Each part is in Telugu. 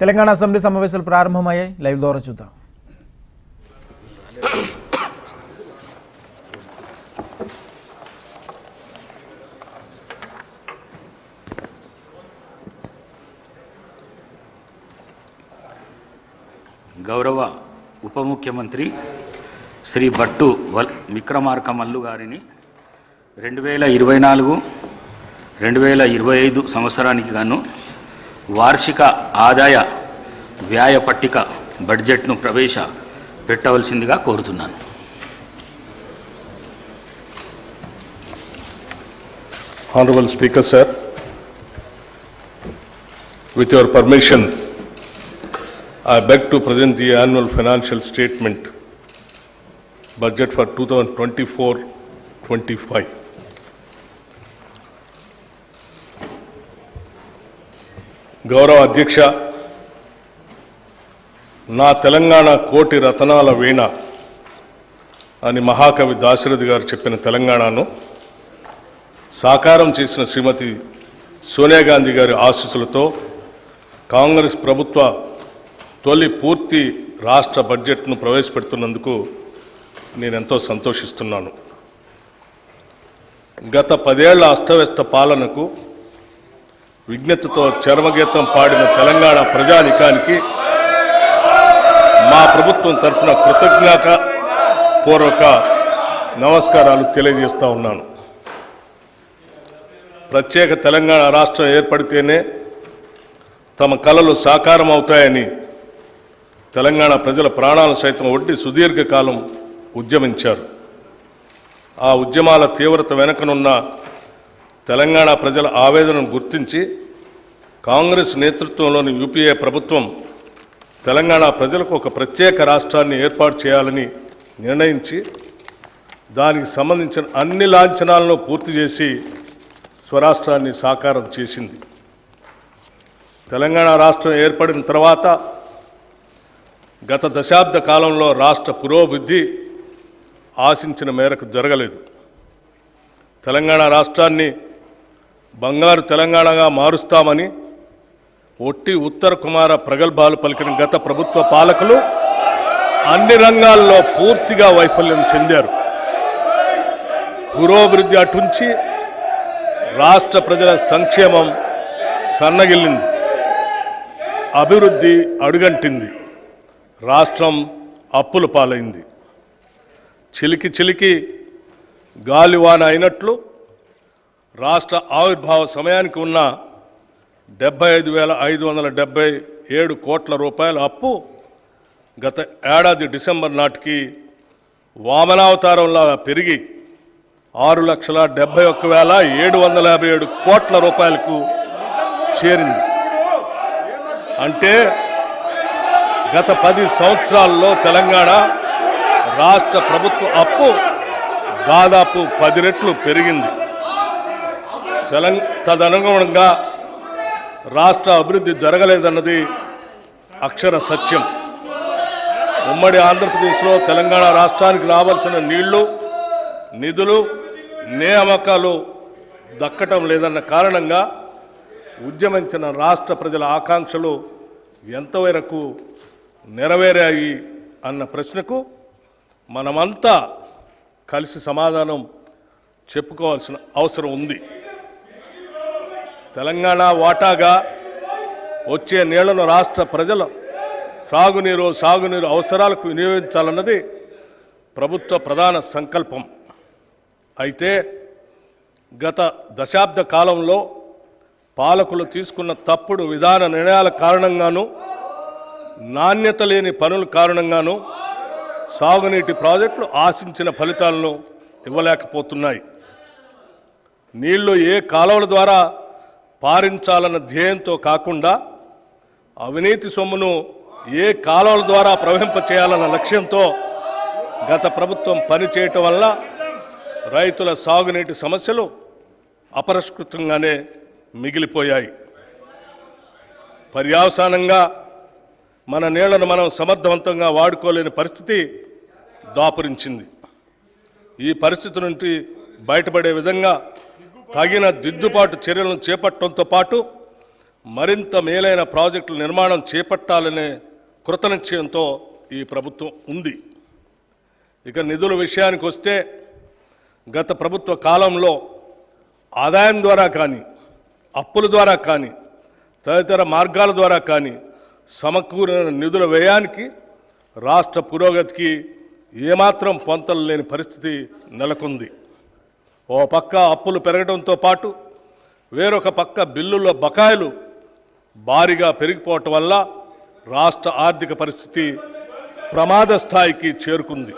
తెలంగాణ అసెంబ్లీ సమావేశాలు ప్రారంభమయ్యాయి. లైవ్ ద్వారా చూద్దాం. గౌరవ ఉప ముఖ్యమంత్రి శ్రీ భట్టు వల్ విక్రమార్క మల్లు గారిని రెండు వేల ఇరవై నాలుగు రెండు వేల ఇరవై ఐదు సంవత్సరానికి గాను వార్షిక ఆదాయ వ్యాయ పట్టిక బడ్జెట్ను ప్రవేశ పెట్టవలసిందిగా కోరుతున్నాను. Honourable speaker sir with your permission I beg to present the annual financial statement budget for two thousand twenty four twenty five గౌరవ అధ్యక్ష నా తెలంగాణ కోటి రతనాల వీణ అని మహాకవి దాశరథి గారు చెప్పిన తెలంగాణను సాకారం చేసిన శ్రీమతి సోనియా గాంధీ గారి ఆశీస్సులతో కాంగ్రెస్ ప్రభుత్వ తొలి పూర్తి రాష్ట్ర బడ్జెట్ను ప్రవేశపెడుతున్నందుకు నేను ఎంతో సంతోషిస్తున్నాను. గత పదేళ్ళ అస్తవ్యస్త పాలనకు విజ్ఞతతో చర్మగీతం పాడిన తెలంగాణ ప్రజానికానికి మా ప్రభుత్వం తరఫున కృతజ్ఞత పూర్వక నమస్కారాలు తెలియజేస్తూ ఉన్నాను. ప్రత్యేక తెలంగాణ రాష్ట్రం ఏర్పడితేనే తమ కళలు సాకారం అవుతాయని తెలంగాణ ప్రజల ప్రాణాలు సైతం ఒడ్డి సుదీర్ఘకాలం ఉద్యమించారు. ఆ ఉద్యమాల తీవ్రత వెనుకనున్న తెలంగాణ ప్రజల ఆవేదనను గుర్తించి కాంగ్రెస్ నేతృత్వంలోని యూపీఏ ప్రభుత్వం తెలంగాణ ప్రజలకు ఒక ప్రత్యేక రాష్ట్రాన్ని ఏర్పాటు చేయాలని నిర్ణయించి దానికి సంబంధించిన అన్ని లాంఛనాలను పూర్తి చేసి స్వరాష్ట్రాన్ని సాకారం చేసింది. తెలంగాణ రాష్ట్రం ఏర్పడిన తర్వాత గత దశాబ్ద కాలంలో రాష్ట్ర పురోభివృద్ధి ఆశించిన మేరకు జరగలేదు. తెలంగాణ రాష్ట్రాన్ని బంగారు తెలంగాణగా మారుస్తామని ఒట్టి ఉత్తర కుమార ప్రగల్భాలు పలికిన గత ప్రభుత్వ పాలకులు అన్ని రంగాల్లో పూర్తిగా వైఫల్యం చెందారు. పురోభివృద్ధి అటుంచి రాష్ట్ర ప్రజల సంక్షేమం సన్నగిల్లింది. అభివృద్ధి అడుగంటింది. రాష్ట్రం అప్పుల పాలైంది. చిలికి చిలికి గాలివాన అయినట్లు రాష్ట్ర ఆవిర్భావ సమయానికి ఉన్న డెబ్బై ఐదు వేల ఐదు వందల డెబ్బై ఏడు కోట్ల రూపాయల అప్పు గత ఏడాది డిసెంబర్ నాటికి వామనావతారంలా పెరిగి ఆరు లక్షల డెబ్బై ఒక్క వేల ఏడు వందల యాభై ఏడు కోట్ల రూపాయలకు చేరింది. అంటే గత పది సంవత్సరాల్లో తెలంగాణ రాష్ట్ర ప్రభుత్వ అప్పు దాదాపు పది రెట్లు పెరిగింది. తెలంగ తదనుగుణంగా రాష్ట్ర అభివృద్ధి జరగలేదన్నది అక్షర సత్యం. ఉమ్మడి ఆంధ్రప్రదేశ్లో తెలంగాణ రాష్ట్రానికి రావాల్సిన నీళ్ళు నిధులు నియామకాలు దక్కటం లేదన్న కారణంగా ఉద్యమించిన రాష్ట్ర ప్రజల ఆకాంక్షలు ఎంతవరకు నెరవేరాయి అన్న ప్రశ్నకు మనమంతా కలిసి సమాధానం చెప్పుకోవాల్సిన అవసరం ఉంది. తెలంగాణ వాటాగా వచ్చే నీళ్ళను రాష్ట్ర ప్రజలు సాగునీరు సాగునీరు అవసరాలకు వినియోగించాలన్నది ప్రభుత్వ ప్రధాన సంకల్పం. అయితే గత దశాబ్ద కాలంలో పాలకులు తీసుకున్న తప్పుడు విధాన నిర్ణయాల కారణంగాను నాణ్యత లేని పనుల కారణంగాను సాగునీటి ప్రాజెక్టులు ఆశించిన ఫలితాలను ఇవ్వలేకపోతున్నాయి. నీళ్ళు ఏ కాలువల ద్వారా పారించాలన్న ధ్యేయంతో కాకుండా అవినీతి సొమ్మును ఏ కాలువల ద్వారా ప్రవహింపచేయాలన్న లక్ష్యంతో గత ప్రభుత్వం పనిచేయటం వల్ల రైతుల సాగునీటి సమస్యలు అపరిష్కృతంగానే మిగిలిపోయాయి. పర్యావసానంగా మన నీళ్ళను మనం సమర్థవంతంగా వాడుకోలేని పరిస్థితి దాపురించింది. ఈ పరిస్థితి నుండి బయటపడే విధంగా తగిన దిద్దుబాటు చర్యలను చేపట్టడంతో పాటు మరింత మేలైన ప్రాజెక్టుల నిర్మాణం చేపట్టాలనే కృతనిశ్చయంతో ఈ ప్రభుత్వం ఉంది. ఇక నిధుల విషయానికి వస్తే గత ప్రభుత్వ కాలంలో ఆదాయం ద్వారా కానీ అప్పుల ద్వారా కానీ తదితర మార్గాల ద్వారా కానీ సమకూరిన నిధుల వ్యయానికి రాష్ట్ర పురోగతికి ఏమాత్రం పొంతలు లేని పరిస్థితి నెలకొంది. ఓ పక్క అప్పులు పెరగడంతో పాటు వేరొక పక్క బిల్లుల బకాయిలు భారీగా పెరిగిపోవటం వల్ల రాష్ట్ర ఆర్థిక పరిస్థితి ప్రమాద స్థాయికి చేరుకుంది.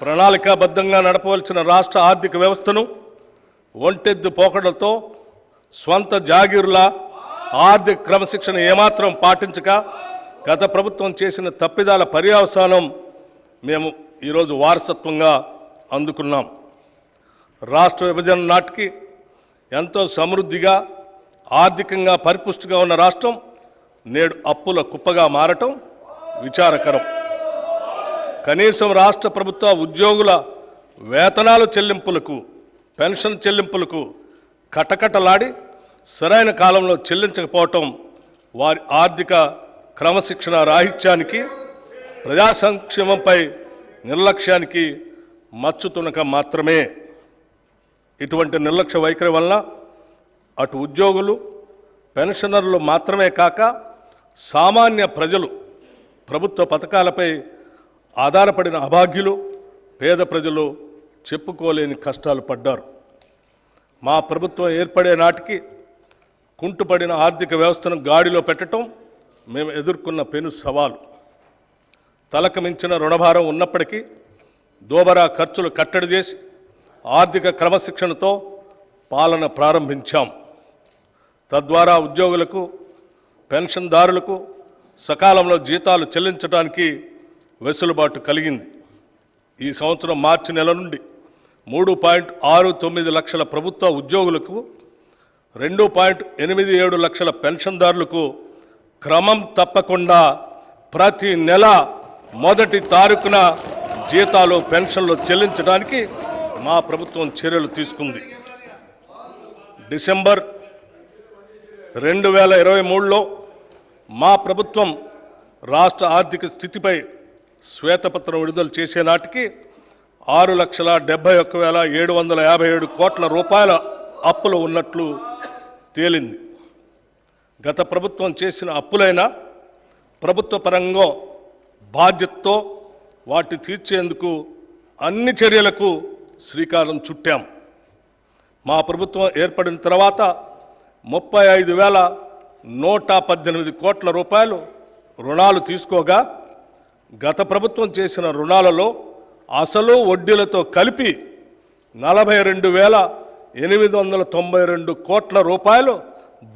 ప్రణాళికాబద్ధంగా నడపవలసిన రాష్ట్ర ఆర్థిక వ్యవస్థను ఒంటెద్దు పోకడలతో స్వంత జాగీరుల ఆర్థిక క్రమశిక్షణ ఏమాత్రం పాటించక గత ప్రభుత్వం చేసిన తప్పిదాల పర్యవసానం మేము ఈరోజు వారసత్వంగా అందుకున్నాం. రాష్ట్ర విభజన నాటికి ఎంతో సమృద్ధిగా ఆర్థికంగా పరిపుష్టిగా ఉన్న రాష్ట్రం నేడు అప్పుల కుప్పగా మారటం విచారకరం. కనీసం రాష్ట్ర ప్రభుత్వ ఉద్యోగుల వేతనాల చెల్లింపులకు పెన్షన్ చెల్లింపులకు కటకటలాడి సరైన కాలంలో చెల్లించకపోవటం వారి ఆర్థిక క్రమశిక్షణ రాహిత్యానికి ప్రజా సంక్షేమంపై నిర్లక్ష్యానికి మచ్చుతునక మాత్రమే. ఇటువంటి నిర్లక్ష్య వైఖరి వల్ల అటు ఉద్యోగులు పెన్షనర్లు మాత్రమే కాక సామాన్య ప్రజలు ప్రభుత్వ పథకాలపై ఆధారపడిన అభాగ్యులు పేద ప్రజలు చెప్పుకోలేని కష్టాలు పడ్డారు. మా ప్రభుత్వం ఏర్పడే నాటికి కుంటుపడిన ఆర్థిక వ్యవస్థను గాడిలో పెట్టడం మేము ఎదుర్కొన్న పెను సవాలు. తలకు మించిన రుణభారం ఉన్నప్పటికీ దోబరా ఖర్చులు కట్టడి చేసి ఆర్థిక క్రమశిక్షణతో పాలన ప్రారంభించాం. తద్వారా ఉద్యోగులకు పెన్షన్దారులకు సకాలంలో జీతాలు చెల్లించడానికి వెసులుబాటు కలిగింది. ఈ సంవత్సరం మార్చి నెల నుండి మూడు పాయింట్ ఆరు తొమ్మిది లక్షల ప్రభుత్వ ఉద్యోగులకు రెండు పాయింట్ ఎనిమిది ఏడు లక్షల పెన్షన్దారులకు క్రమం తప్పకుండా ప్రతి నెల మొదటి తారీఖున జీతాలు పెన్షన్లు చెల్లించడానికి మా ప్రభుత్వం చర్యలు తీసుకుంది. డిసెంబర్ రెండు వేల ఇరవై మూడులో మా ప్రభుత్వం రాష్ట్ర ఆర్థిక స్థితిపై శ్వేతపత్రం విడుదల చేసే నాటికి ఆరు లక్షల డెబ్బై ఒక్క వేల ఏడు వందల యాభై ఏడు కోట్ల రూపాయల అప్పులు ఉన్నట్లు తేలింది. గత ప్రభుత్వం చేసిన అప్పులైనా ప్రభుత్వ పరంగా బాధ్యతతో వాటి తీర్చేందుకు అన్ని చర్యలకు శ్రీకారం చుట్టాం. మా ప్రభుత్వం ఏర్పడిన తర్వాత ముప్పై ఐదు వేల నూట పద్దెనిమిది కోట్ల రూపాయలు రుణాలు తీసుకోగా గత ప్రభుత్వం చేసిన రుణాలలో అసలు వడ్డీలతో కలిపి నలభై రెండు వేల ఎనిమిది వందల తొంభై రెండు కోట్ల రూపాయలు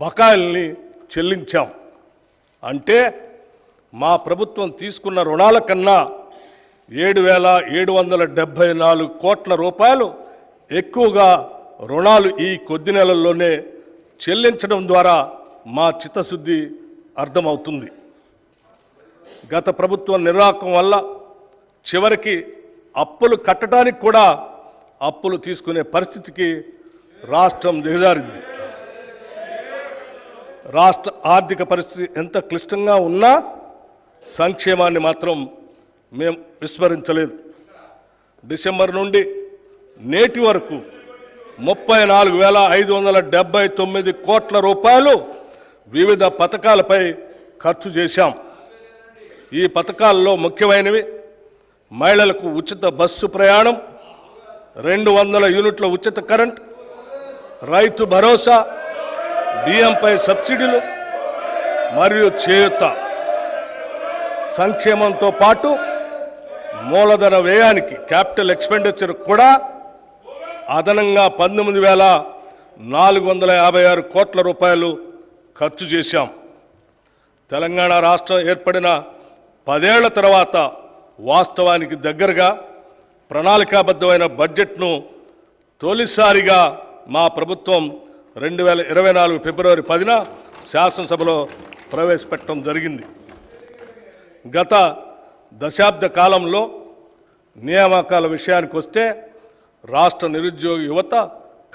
బకాయిల్ని చెల్లించాం. అంటే మా ప్రభుత్వం తీసుకున్న రుణాల కన్నా ఏడు వేల ఏడు వందల డెబ్భై నాలుగు కోట్ల రూపాయలు ఎక్కువగా రుణాలు ఈ కొద్ది నెలల్లోనే చెల్లించడం ద్వారా మా చిత్తశుద్ధి అర్థమవుతుంది. గత ప్రభుత్వం నిర్వాహకం వల్ల చివరికి అప్పులు కట్టడానికి కూడా అప్పులు తీసుకునే పరిస్థితికి రాష్ట్రం దిగజారింది. రాష్ట్ర ఆర్థిక పరిస్థితి ఎంత క్లిష్టంగా ఉన్నా సంక్షేమాన్ని మాత్రం మేము విస్మరించలేదు. డిసెంబర్ నుండి నేటి వరకు ముప్పై నాలుగు వేల ఐదు వందల డెబ్బై తొమ్మిది కోట్ల రూపాయలు వివిధ పథకాలపై ఖర్చు చేశాం. ఈ పథకాల్లో ముఖ్యమైనవి మహిళలకు ఉచిత బస్సు ప్రయాణం రెండు వందల యూనిట్ల ఉచిత కరెంట్ రైతు భరోసా బియ్యంపై సబ్సిడీలు మరియు చేయుత. సంక్షేమంతో పాటు మూలధన వ్యయానికి క్యాపిటల్ ఎక్స్పెండిచర్ కూడా అదనంగా పంతొమ్మిది వేల నాలుగు వందల యాభై ఆరు కోట్ల రూపాయలు ఖర్చు చేశాం. తెలంగాణ రాష్ట్రం ఏర్పడిన పదేళ్ళ తర్వాత వాస్తవానికి దగ్గరగా ప్రణాళికాబద్ధమైన బడ్జెట్ను తొలిసారిగా మా ప్రభుత్వం రెండు వేల ఇరవై నాలుగు ఫిబ్రవరి పదిన శాసనసభలో ప్రవేశపెట్టడం జరిగింది. గత దశాబ్ద కాలంలో నియామకాల విషయానికి వస్తే రాష్ట్ర నిరుద్యోగ యువత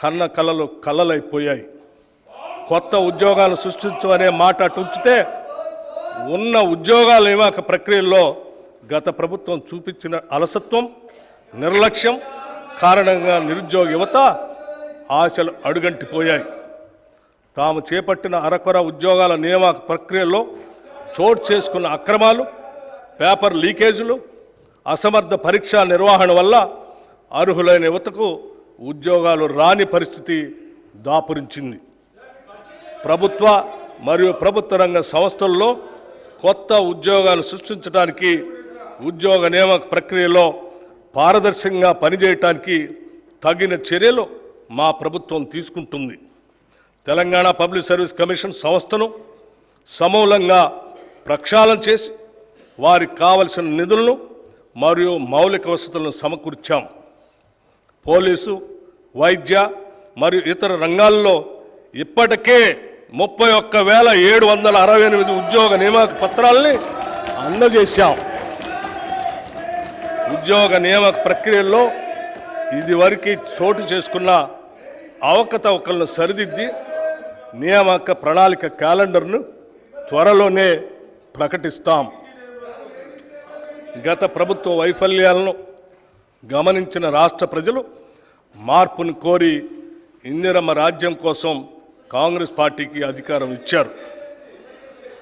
కన్న కళలు కళలైపోయాయి కొత్త ఉద్యోగాలు సృష్టించమనే మాట అటు ఉంచితే ఉన్న ఉద్యోగాల నియామక ప్రక్రియల్లో గత ప్రభుత్వం చూపించిన అలసత్వం నిర్లక్ష్యం కారణంగా నిరుద్యోగ యువత ఆశలు అడుగంటిపోయాయి. తాము చేపట్టిన అరకొర ఉద్యోగాల నియామక ప్రక్రియలో చోటు చేసుకున్న అక్రమాలు పేపర్ లీకేజీలు అసమర్థ పరీక్షా నిర్వహణ వల్ల అర్హులైన యువతకు ఉద్యోగాలు రాని పరిస్థితి దాపురించింది. ప్రభుత్వ మరియు ప్రభుత్వ రంగ సంస్థల్లో కొత్త ఉద్యోగాలు సృష్టించడానికి ఉద్యోగ నియామక ప్రక్రియలో పారదర్శకంగా పనిచేయటానికి తగిన చర్యలు మా ప్రభుత్వం తీసుకుంటుంది. తెలంగాణ పబ్లిక్ సర్వీస్ కమిషన్ సంస్థను సమూలంగా ప్రక్షాళన చేసి వారికి కావలసిన నిధులను మరియు మౌలిక వసతులను సమకూర్చాం. పోలీసు వైద్య మరియు ఇతర రంగాల్లో ఇప్పటికే ముప్పై ఒక్క వేల ఏడు వందల అరవై ఎనిమిది ఉద్యోగ నియామక పత్రాలని అందజేశాం. ఉద్యోగ నియామక ప్రక్రియల్లో ఇదివరకు చోటు చేసుకున్న అవకతవకలను సరిదిద్ది నియామక ప్రణాళిక క్యాలెండర్ను త్వరలోనే ప్రకటిస్తాం. గత ప్రభుత్వ వైఫల్యాలను గమనించిన రాష్ట్ర ప్రజలు మార్పును కోరి ఇందిరమ్మ రాజ్యం కోసం కాంగ్రెస్ పార్టీకి అధికారం ఇచ్చారు.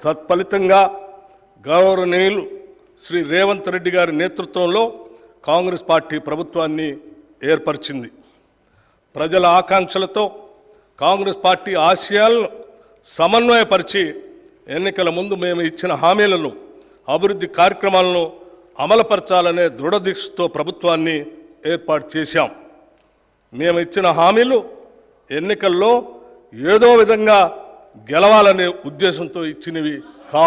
తత్ఫలితంగా గౌరవనీయులు శ్రీ రేవంత్ రెడ్డి గారి నేతృత్వంలో కాంగ్రెస్ పార్టీ ప్రభుత్వాన్ని ఏర్పరిచింది. ప్రజల ఆకాంక్షలతో కాంగ్రెస్ పార్టీ ఆశయాలను సమన్వయపరిచి ఎన్నికల ముందు మేము ఇచ్చిన హామీలను అభివృద్ధి కార్యక్రమాలను అమలుపరచాలనే దృఢదీక్షతో ప్రభుత్వాన్ని ఏర్పాటు చేశాం. మేము ఇచ్చిన హామీలు ఎన్నికల్లో ఏదో విధంగా గెలవాలనే ఉద్దేశంతో ఇచ్చినవి కా